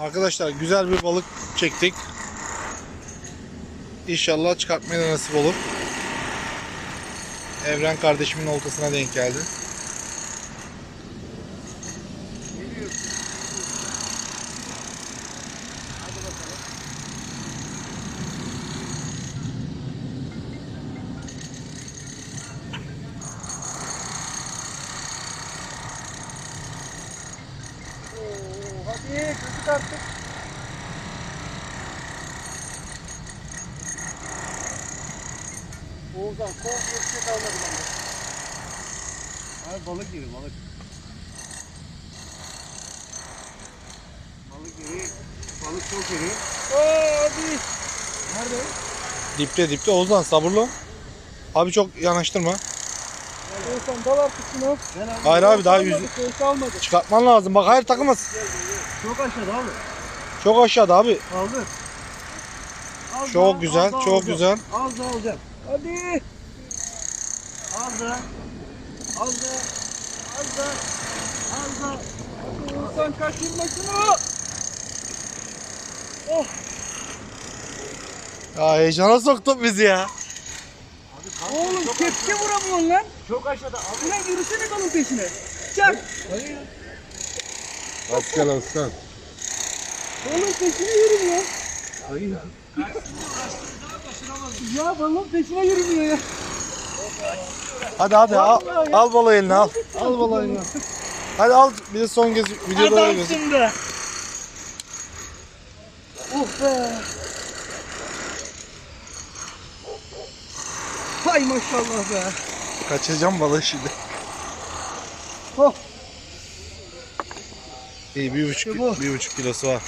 Arkadaşlar güzel bir balık çektik. İnşallah çıkartmaya nasip olur. Evren kardeşimin oltasına denk geldi. Hadi kızık artık. Oğuzhan kol diye bir şey kalmadı bende. Abi balık gibi balık. Balık gibi. Balık çok. Aa, hadi. Nerede? Dipte dipte Ozan sabırlı. Abi çok yanaştırma. Oğuzhan dal artık şunu. Hayır abi daha kalmadı. çıkartman lazım. Bak hayır takılmaz. Çok aşağıda abi. Çok aşağıda abi. Kaldır. Az Çok daha, güzel, az çok alacağım. güzel. Az daha alacağım. Hadi. Az daha. Az daha. Az daha. Az daha. Hadi Oğuzhan kaçırma şunu. Oh. Ya heyecana soktun bizi ya. Oğlum kepçe vuramıyorsun lan. Çok aşağıda. Ulan yürüsene balın peşine. Çak. Aslan aslan. Balın peşine yürümüyor. Ya balın peşine yürümüyor ya. Hadi hadi al, ya. al balığı eline al. Al balığı eline. Hadi al bir de son kez videoda öyle gözük. Adamsın be. Oh be. Hay maşallah be. Kaçıracağım balığı şimdi. Oh. İyi bir buçuk, İşte bu. bir buçuk kilosu var.